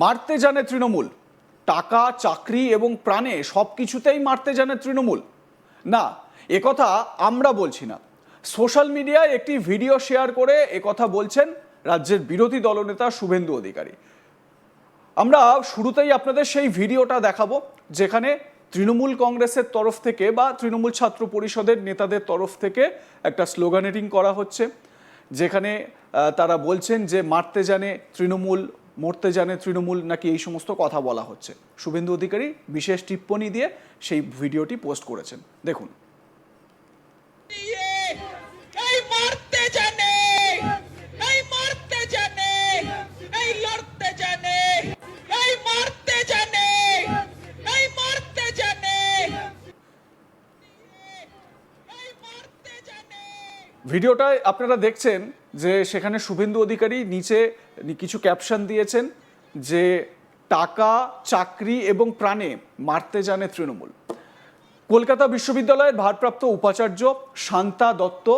মারতে জানে তৃণমূল। টাকা, চাকরি এবং প্রাণে সব কিছুতেই মারতে জানে তৃণমূল। না একথা আমরা বলছি না। সোশ্যাল মিডিয়ায় একটি ভিডিও শেয়ার করে একথা বলছেন রাজ্যের বিরোধী দলনেতা শুভেন্দু অধিকারী। আমরা শুরুতেই আপনাদের সেই ভিডিওটা দেখাবো, যেখানে তৃণমূল কংগ্রেসের তরফ থেকে বা তৃণমূল ছাত্র পরিষদের নেতাদের তরফ থেকে একটা স্লোগানেটিং করা হচ্ছে, যেখানে তারা বলছেন যে মারতে জানে তৃণমূল মরতে জানে তৃণমূল নাকি এই সমস্ত কথা বলা হচ্ছে। শুভেন্দু অধিকারী বিশেষ টিপ্পণী দিয়ে সেই ভিডিওটি পোস্ট করেছেন। দেখুন। ভিডিওটায় আপনারা দেখছেন যে সেখানে শুভেন্দু অধিকারী নিচে কিছু ক্যাপশন দিয়েছেন যে টাকা, চাকরি এবং প্রাণে মারতে জানে তৃণমূল। কলকাতা বিশ্ববিদ্যালয়ের ভারপ্রাপ্ত উপাচার্য শান্তা দত্ত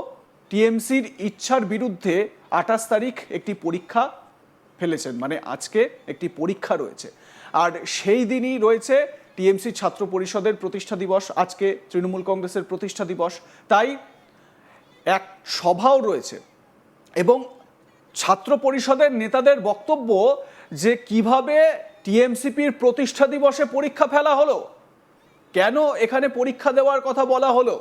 টিএমসির ইচ্ছার বিরুদ্ধে আঠাশ তারিখ একটি পরীক্ষা ফেলেছেন মানে আজকে একটি পরীক্ষা রয়েছে। আর সেই দিনই রয়েছে টিএমসি ছাত্র পরিষদের প্রতিষ্ঠা দিবস, আজকে তৃণমূল কংগ্রেসের প্রতিষ্ঠা দিবস। তাই এক সভাও রয়েছে। এবং ছাত্র পরিষদের নেতাদের বক্তব্য যে কীভাবে টিএমসিপির প্রতিষ্ঠা দিবসে পরীক্ষা ফেলা হলো, কেন এখানে পরীক্ষা দেওয়ার কথা বলা হলো,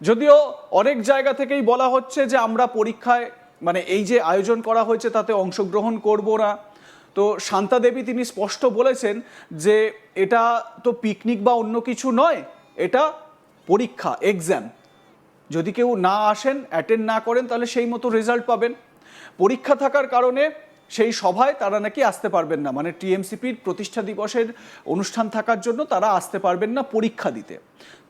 যদিও অনেক জায়গা থেকেই বলা হচ্ছে যে আমরা পরীক্ষায় মানে এই যে আয়োজন করা হয়েছে তাতে অংশগ্রহণ করব না। তো শান্তা দেবী তিনি স্পষ্ট বলেছেন যে এটা তো পিকনিক বা অন্য কিছু নয়, এটা পরীক্ষা এক্সাম যদি কেউ না আসেন অ্যাটেন্ড না করেন, তাহলে সেই মতো রেজাল্ট পাবেন। পরীক্ষা থাকার কারণে সেই সভায় তারা নাকি আসতে পারবেন না। মানে টিএমসিপির প্রতিষ্ঠা দিবসের অনুষ্ঠান থাকার জন্য তারা আসতে পারবেন না পরীক্ষা দিতে।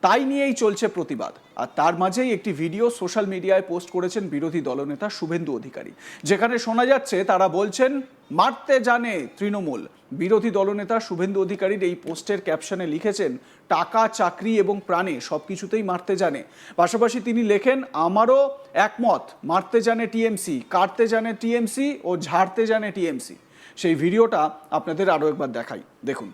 তাই নিয়েই চলছে প্রতিবাদ। আর তার মাঝেই একটি ভিডিও সোশ্যাল মিডিয়ায় পোস্ট করেছেন বিরোধী দলনেতা শুভেন্দু অধিকারী। যেখানে শোনা যাচ্ছে, তারা বলছেন, মারতে জানে তৃণমূল। বিরোধী দলনেতা শুভেন্দু অধিকারীর এই পোস্টের ক্যাপশনে লিখেছেন, টাকা, চাকরি এবং প্রাণে সব কিছুতেই মারতে জানে। পাশাপাশি তিনি লেখেন, আমারও একমত, মারতে জানে টিএমসি, কাটতে জানে টিএমসি ও ঝাড়তে জানে টিএমসি। সেই ভিডিওটা আপনাদের আরও একবার দেখাই। দেখুন।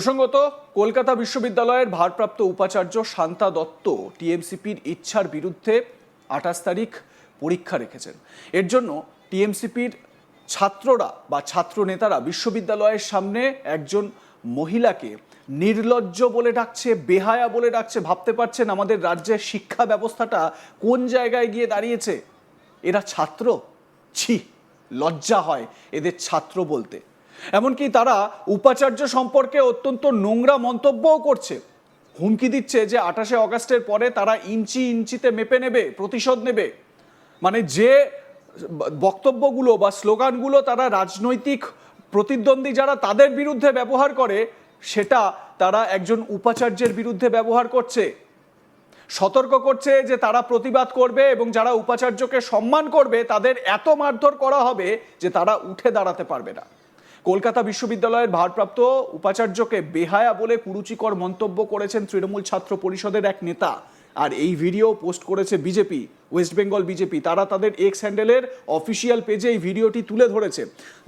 প্রসঙ্গত, কলকাতা বিশ্ববিদ্যালয়ের ভারপ্রাপ্ত উপাচার্য শান্তা দত্ত টিএমসিপির ইচ্ছার বিরুদ্ধে আঠাশ তারিখ পরীক্ষা রেখেছেন। এর জন্য টিএমসিপির ছাত্ররা বা ছাত্র নেতারা বিশ্ববিদ্যালয়ের সামনে একজন মহিলাকে নির্লজ্জ বলে ডাকছে, বেহায়া বলে ডাকছে, ভাবতে পারছেন আমাদের রাজ্যের শিক্ষা ব্যবস্থাটা কোন জায়গায় গিয়ে দাঁড়িয়েছে? এরা ছাত্র? ছি, লজ্জা হয় এদের ছাত্র বলতে। এমনকি তারা উপাচার্য সম্পর্কে অত্যন্ত নোংরা মন্তব্যও করছে। হুমকি দিচ্ছে যে আঠাশে অগাস্টের পরে তারা ইঞ্চি ইঞ্চিতে মেপে নেবে, প্রতিশোধ নেবে। মানে যে বক্তব্যগুলো বা স্লোগানগুলো তারা রাজনৈতিক প্রতিদ্বন্দ্বী যারা তাদের বিরুদ্ধে ব্যবহার করে, সেটা তারা একজন উপাচার্যের বিরুদ্ধে ব্যবহার করছে। সতর্ক করছে যে তারা প্রতিবাদ করবে এবং যারা উপাচার্যকে সম্মান করবে, তাদের এত মারধর করা হবে যে তারা উঠে দাঁড়াতে পারবে না। কলকাতা বিশ্ববিদ্যালয়ের ভারপ্রাপ্ত উপাচার্যকে বেহায়া বলে কুরুচিকর মন্তব্য করেছেন তৃণমূল ছাত্র পরিষদের এক নেতা। আর এই ভিডিও পোস্ট করেছে বিজেপি, ওয়েস্ট বেঙ্গল বিজেপি। তারা তাদের এক্স হ্যান্ডেলের অফিসিয়াল পেজে এই ভিডিওটি তুলে ধরেছে।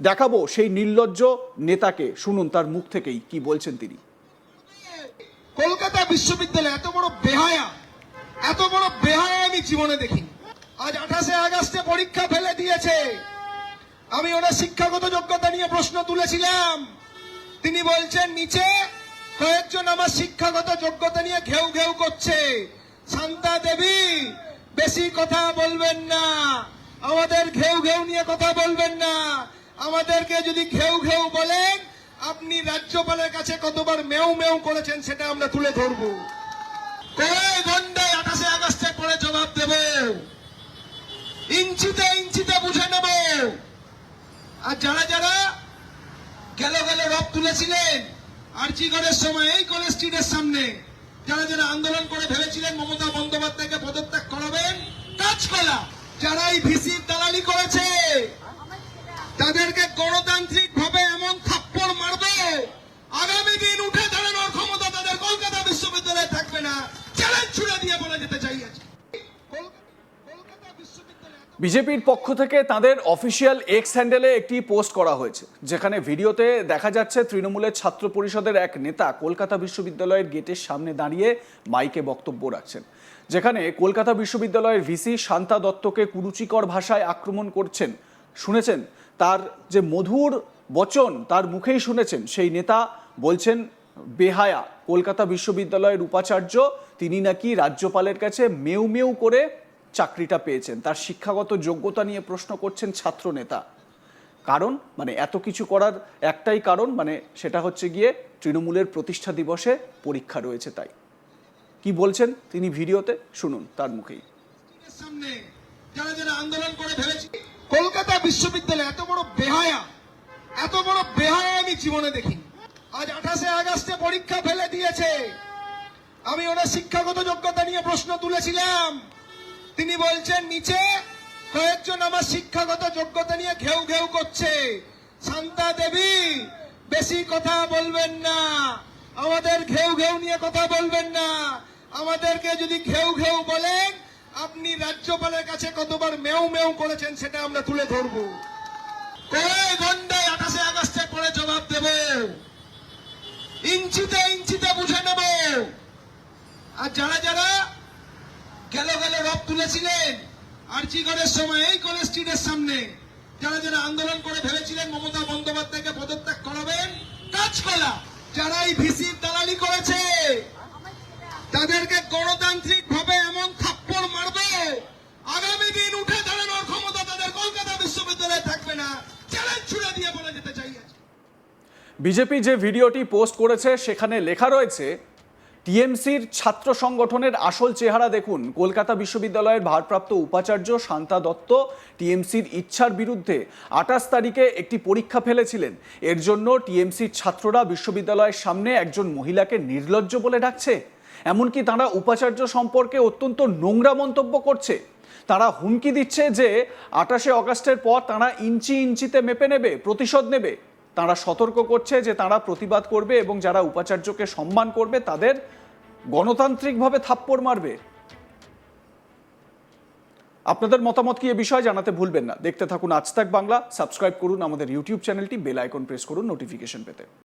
দেখাবো সেই নির্লজ্জ নেতাকে। শুনুন তার মুখ থেকেই কি বলছেন তিনি। কলকাতা বিশ্ববিদ্যালয় এত বড় বেহায়া, এত বড় বেহায়া আমি জীবনে দেখি আজ আঠাশে আগস্টে পরীক্ষা ফেলে দিয়েছে। আমি ওনার শিক্ষাগত যোগ্যতা নিয়ে প্রশ্ন তুলেছিলাম। তিনি বলছেন, নিচে কয়েকজন আমার শিক্ষাগত যোগ্যতা নিয়ে ঘেউ ঘেউ করছে। শান্তা দেবী, বেশি কথা বলবেন না। আমাদের ঘেউ ঘেউ নিয়ে কথা বলবেন না। আমাদেরকে যদি ঘেউ ঘেউ বলেন, আপনি রাজ্যপালের কাছে কতবার মেউ মেউ করেছেন সেটা আমরা তুলে ধরবো। কয় ঘন্টায় আঠাশে আগস্টের পরে ইঞ্চিতে ইঞ্চিতে বুঝে নেব। আর যারা যারা গেল গেল রব তুলেছিলেন আর্চিগড়ের সময়, এই কলেজ স্ট্রিটের সামনে, যারা যারা আন্দোলন করে ভেবেছিলেন মমতা বন্দ্যোপাধ্যায়কে পদত্যাগ করাবেন কাজ করা যারা এই ভিসির দালালি করেছে, তাদেরকে গণতান্ত্রিক ভাবে এমন থাপ্পড় মারবে, আগামী দিন উঠে দাঁড়ানোর ক্ষমতা তাদের কলকাতা বিশ্ববিদ্যালয়ে থাকবে না। চ্যালেঞ্জ ছুড়ে দিয়ে বলে যেতে চাই আজকে। বিজেপির পক্ষ থেকে তাদের অফিসিয়াল এক্স হ্যান্ডেলে একটি পোস্ট করা হয়েছে, যেখানে ভিডিওতে দেখা যাচ্ছে তৃণমূলের ছাত্র পরিষদের এক নেতা কলকাতা বিশ্ববিদ্যালয়ের গেটের সামনে দাঁড়িয়ে মাইকে বক্তব্য রাখছেন। যেখানে কলকাতা বিশ্ববিদ্যালয়ের ভিসি শান্তা দত্তকে কুরুচিকর ভাষায় আক্রমণ করছেন। শুনেছেন, তার যে মধুর বচন, তার মুখেই শুনেছেন, সেই নেতা বলছেন, বেহায়া, কলকাতা বিশ্ববিদ্যালয়ের উপাচার্য, তিনি নাকি রাজ্যপালের কাছে মেউ মেউ করে চাকরিটা পেয়েছেন। তার শিক্ষাগত যোগ্যতা নিয়ে প্রশ্ন করছেন ছাত্র নেতা কারণ মানে এত কিছু করার একটাই কারণ মানে সেটা হচ্ছে গিয়ে তৃণমূলের প্রতিষ্ঠা দিবসে পরীক্ষা রয়েছে তাই। কি বলছেন তিনি ভিডিওতে? শুনুন তার মুখেই। সামনে যারা আন্দোলন করে ভেবেছি কলকাতা বিশ্ববিদ্যালয় এত বড় বেহায়া, এত বড় বেহায়া আমি জীবনে দেখিনি। আজ আঠাশে আগস্টে পরীক্ষা ফেলে দিয়েছে। আমি ওনার শিক্ষাগত যোগ্যতা নিয়ে প্রশ্ন তুলেছিলাম। তিনি বলছেন, নিচে কয়েকজন আমার শিক্ষাগত যোগ্যতা নিয়ে ঘেউ ঘেউ করছে। শান্তা দেবী, বেশি কথা বলবেন না। আমাদের ঘেউ ঘেউ নিয়ে কথা বলবেন না। আমাদেরকে যদি ঘেউ ঘেউ বলেন, আপনি রাজ্যপালের কাছে কতবার মেউ মেউ করেছেন সেটা আমরা তুলে ধরবো। কয় ঘন্টায় আঠাশে আগস্টের জবাব দেব। ইঞ্চিতে ইঞ্চিতে বুঝে নেব। আর যারা যারা গেল গেল রব তুলেছিলেন আর আর্চিগড়ের সময় এই কলেজ স্ট্রিটের সামনে। যারা যারা আন্দোলন করে ভেবেছিলেন মমতা বন্দ্যোপাধ্যায়কে পদত্যাগ করাবেন কাজ করা যারা এই ভিসির দালালি করেছে, তাদেরকে গণতান্ত্রিক ভাবে এমন থাপ্পড় মারবে, আগামী দিন উঠে দাঁড়ানোর ক্ষমতা তাদের কলকাতা বিশ্ববিদ্যালয়ে থাকবে না। চ্যালেঞ্জ ছুড়ে দিয়ে বলে যেতে চাই বিজেপি যে ভিডিওটি পোস্ট করেছে, সেখানে লেখা রয়েছে টিএমসির ছাত্র সংগঠনের আসল চেহারা দেখুন। কলকাতা বিশ্ববিদ্যালয়ের ভারপ্রাপ্ত উপাচার্য শান্তা দত্ত টিএমসির ইচ্ছার বিরুদ্ধে আঠাশ তারিখে একটি পরীক্ষা ফেলেছিলেন। এর জন্য টিএমসির ছাত্ররা বিশ্ববিদ্যালয়ের সামনে একজন মহিলাকে নির্লজ্জ বলে ডাকছে। এমনকি তারা উপাচার্য সম্পর্কে অত্যন্ত নোংরা মন্তব্য করছে। তারা হুমকি দিচ্ছে যে আঠাশে অগাস্টের পর তারা ইঞ্চি ইঞ্চিতে মেপে নেবে, প্রতিশোধ নেবে। তারা সতর্ক করছে যে তারা প্রতিবাদ করবে এবং যারা উপাচার্যকে সম্মান করবে, তাদের গণতান্ত্রিকভাবে থাপ্পড় মারবে। আপনাদের মতামত কি এ বিষয়ে জানাতে ভুলবেন না। দেখতে থাকুন আজ তাক বাংলা, সাবস্ক্রাইব করুন আমাদের ইউটিউব চ্যানেলটি, বেল আইকন প্রেস করুন নোটিফিকেশন পেতে।